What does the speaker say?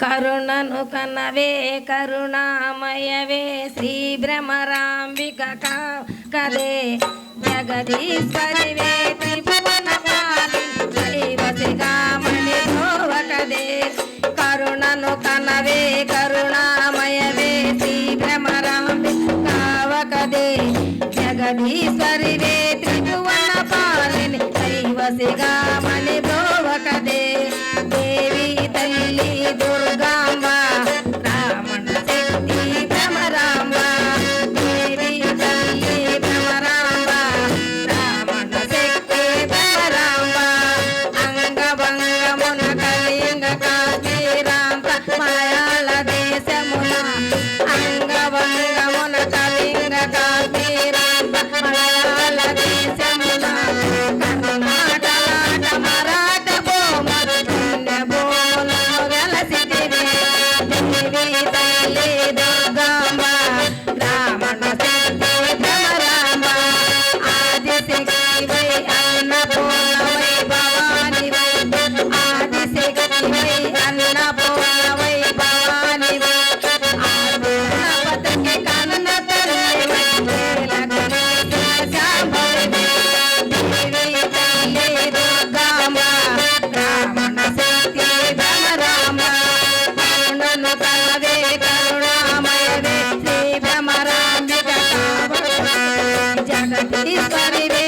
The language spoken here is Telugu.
కరుణను కనవే కరుణామయవే శ్రీ భ్రమరాంబిక కదే జగదీశ్వరివే త్రిభువన పాలి భోవకదే కరుణను కనవే కరుణామయవే శ్రీ భ్రమరాంబిక కావకదే జగదీశ్వరివే త్రిభువన పాలిని దైవసిగామణి భోవకదే நட்டி பறிவே